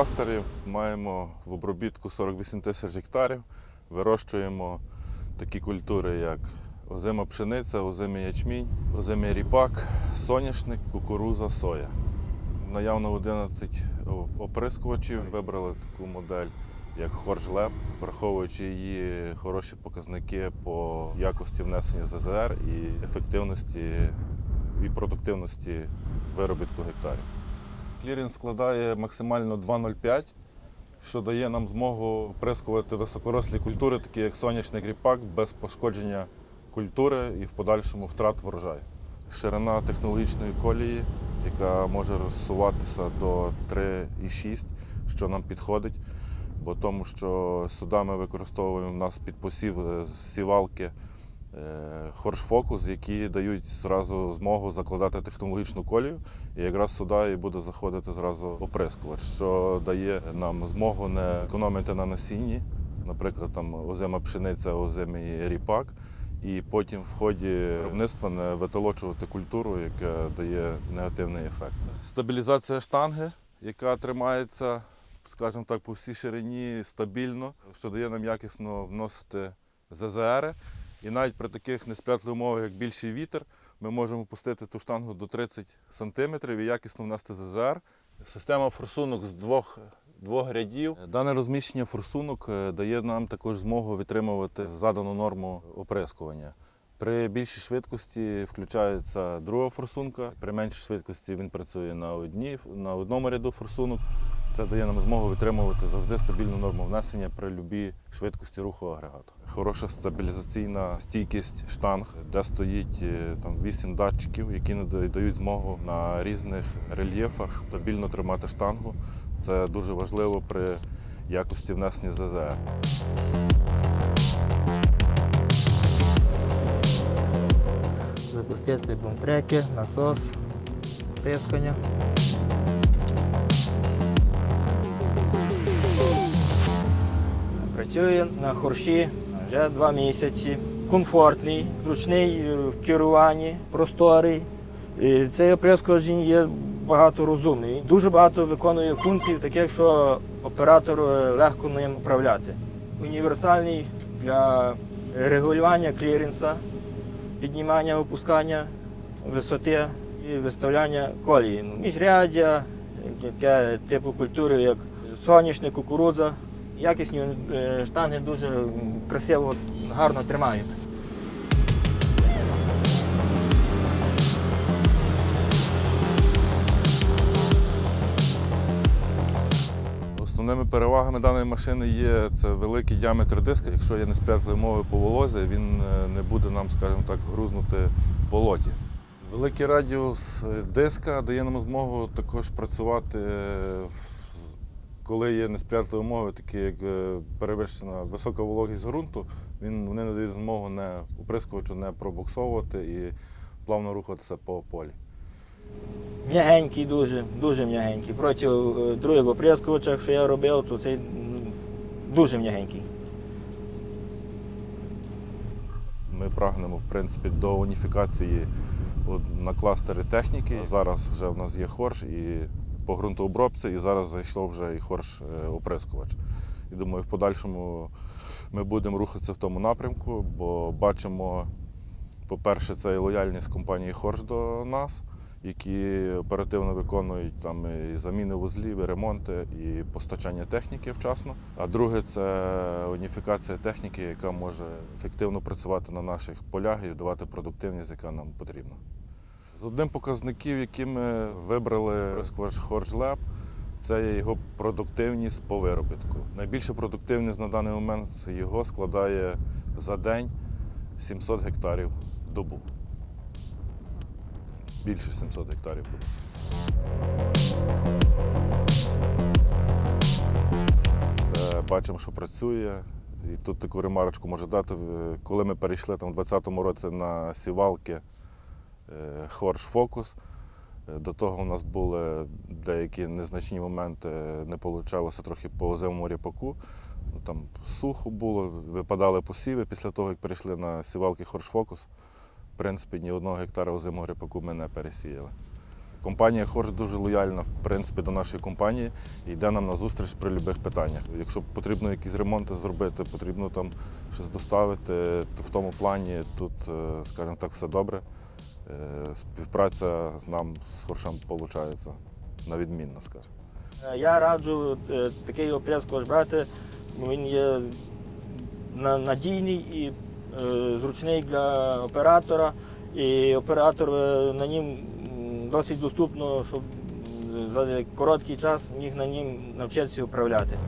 кластерів. Маємо в обробітку 48 тисяч гектарів. Вирощуємо такі культури, як озима пшениця, озимий ячмінь, озимий ріпак, соняшник, кукуруза, соя. Наявно 11 оприскувачів. Вибрали таку модель, як Хоржлеб, враховуючи її хороші показники по якості внесення ЗЗР і ефективності і продуктивності виробітку гектарів. Клірінг складає максимально 2,05, що дає нам змогу вприскувати високорослі культури, такі як сонячний ріпак, без пошкодження культури і в подальшому втрат врожаю. Ширина технологічної колії, яка може розсуватися до 3,6, що нам підходить, бо тому що сюди ми використовуємо в нас під посів е, сівалки хоршфокус, які дають зразу змогу закладати технологічну колію. І якраз сюди і буде заходити зразу оприскувач, що дає нам змогу не економити на насінні, наприклад, там озима пшениця, озимий ріпак, і потім в ході виробництва не витолочувати культуру, яка дає негативний ефект. Стабілізація штанги, яка тримається, скажімо так, по всій ширині стабільно, що дає нам якісно вносити ЗЗР. І навіть при таких несприятливих умовах, як більший вітер, ми можемо пустити ту штангу до 30 см і якісно внести ЗЗР. Система форсунок з двох, двох рядів. Дане розміщення форсунок е, дає нам також змогу витримувати задану норму оприскування. При більшій швидкості включається друга форсунка. При меншій швидкості він працює на, одній, на одному ряду форсунок. Це дає нам змогу витримувати завжди стабільну норму внесення при будь-якій швидкості руху агрегату. Хороша стабілізаційна стійкість штанг, де стоїть е, там 8 датчиків, які дають змогу на різних рельєфах стабільно тримати штангу. Це дуже важливо при якості внесення ЗЗР. запустити бумтреки, насос, тискання. Працює на хорші вже два місяці. Комфортний, зручний е, в керуванні, просторий. І Цей оприскувач є багато розумний. Дуже багато виконує функцій, таких, що оператору е, легко ним управляти. Універсальний для регулювання кліренса, піднімання, опускання висоти і виставляння колії. Ну, Міжряддя, яке типу культури, як соняшник, кукурудза. Якісні е, штанги дуже красиво, гарно тримають. Основними перевагами даної машини є це великий діаметр диска. Якщо є несприятливі умови по волозі, він е, не буде нам, скажімо так, грузнути в болоті. Великий радіус е, диска дає нам змогу також працювати, в- коли є несприятливі умови, такі як е, перевищена висока вологість ґрунту, він, вони надають змогу не оприскувачу не пробуксовувати і плавно рухатися по полі. М'ягенький дуже, дуже м'ягенький. Проти е, другого оприскувача, що я робив, то цей дуже м'ягенький. Ми прагнемо в принципі до уніфікації на кластери техніки. Зараз вже в нас є хорш і по ґрунтообробці, і зараз зайшло вже і хорш е, оприскувач. І думаю, в подальшому ми будемо рухатися в тому напрямку, бо бачимо, по-перше, це і лояльність компанії Хорш до нас, які оперативно виконують там і заміни вузлів, і ремонти, і постачання техніки вчасно. А друге це уніфікація техніки, яка може ефективно працювати на наших полях і давати продуктивність, яка нам потрібна. З одним показників, які ми вибрали розкваш Lab, це його продуктивність по виробітку. Найбільша продуктивність на даний момент його складає за день 700 гектарів в добу. Більше 700 гектарів в добу. Це бачимо, що працює. І тут таку ремарочку може дати. Коли ми перейшли там, у 2020 році на сівалки Хорш Фокус, е, до того у нас були деякі незначні моменти, не вийшло трохи по озимому ріпаку. Ну, Там сухо було, випадали посіви після того, як перейшли на сівалки Хорш Фокус. В принципі, ні одного гектара озимого ріпаку ми не пересіяли. Компанія Хорш дуже лояльна в принципі до нашої компанії і йде нам на зустріч при будь-яких питаннях. Якщо потрібно якісь ремонти зробити, потрібно там щось доставити, то в тому плані тут, е, скажімо так, все добре. Е, Співпраця з нам з Хоршем виходить на відмінно, скажімо. Е, Я раджу е, такий оприскувач брати. Він є надійний і зручний для оператора. І оператор на нім досить доступно, щоб за короткий час міг на нім навчитися управляти.